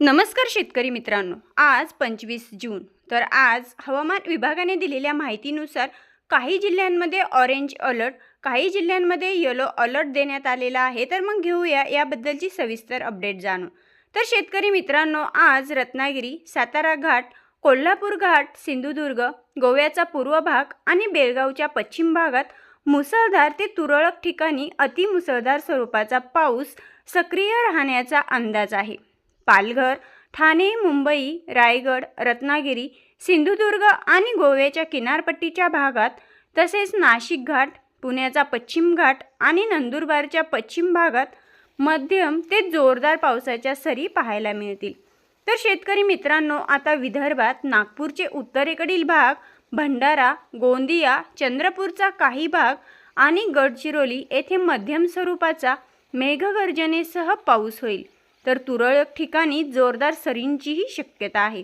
नमस्कार शेतकरी मित्रांनो आज पंचवीस जून तर आज हवामान विभागाने दिलेल्या माहितीनुसार काही जिल्ह्यांमध्ये ऑरेंज अलर्ट काही जिल्ह्यांमध्ये येलो अलर्ट देण्यात आलेला आहे. तर मग घेऊया याबद्दलची सविस्तर अपडेट जाणून. तर शेतकरी मित्रांनो आज रत्नागिरी सातारा घाट कोल्हापूर घाट सिंधुदुर्ग गोव्याचा पूर्व भाग आणि बेळगावच्या पश्चिम भागात मुसळधार ते तुरळक ठिकाणी अतिमुसळधार स्वरूपाचा पाऊस सक्रिय राहण्याचा अंदाज आहे. पालघर ठाणे मुंबई रायगड रत्नागिरी सिंधुदुर्ग आणि गोव्याच्या किनारपट्टीच्या भागात तसेच नाशिक घाट पुण्याचा पश्चिम घाट आणि नंदुरबारच्या पश्चिम भागात मध्यम ते जोरदार पावसाच्या सरी पाहायला मिळतील. तर शेतकरी मित्रांनो आता विदर्भात नागपूरचे उत्तरेकडील भाग भंडारा गोंदिया चंद्रपूरचा काही भाग आणि गडचिरोली येथे मध्यम स्वरूपाचा मेघगर्जनेसह पाऊस होईल. तर तुरळक ठिकाणी जोरदार सरींचीही शक्यता आहे.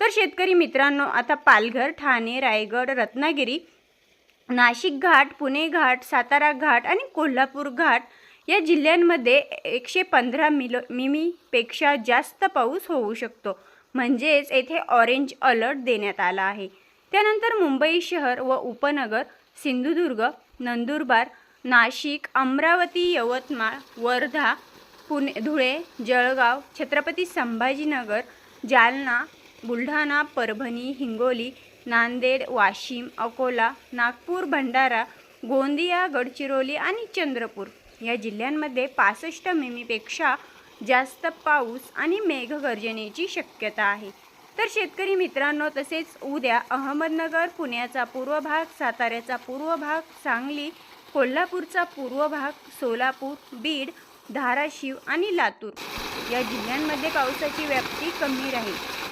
तर शेतकरी मित्रांनो आता पालघर ठाणे रायगड रत्नागिरी नाशिक घाट पुणे घाट सातारा घाट आणि कोल्हापूर घाट या जिल्ह्यांमध्ये एकशे पंधरा मिलो मिमीपेक्षा जास्त पाऊस होऊ शकतो. म्हणजेच येथे ऑरेंज अलर्ट देण्यात आला आहे. त्यानंतर मुंबई शहर व उपनगर सिंधुदुर्ग नंदुरबार नाशिक अमरावती यवतमाळ वर्धा पुणे धुळे जळगाव छत्रपती संभाजीनगर जालना बुलढाणा परभणी हिंगोली नांदेड वाशिम अकोला नागपूर भंडारा गोंदिया गडचिरोली आणि चंद्रपूर या जिल्ह्यांमध्ये पासष्ट मिमीपेक्षा जास्त पाऊस आणि मेघगर्जनेची शक्यता आहे. तर शेतकरी मित्रांनो तसेच उद्या अहमदनगर पुण्याचा पूर्व भाग साताऱ्याचा पूर्व भाग सांगली कोल्हापूरचा पूर्व भाग सोलापूर बीड धाराशिव आणि लातूर. या जिल्ह्यांमध्ये पावसाची व्याप्ती कमी राहील.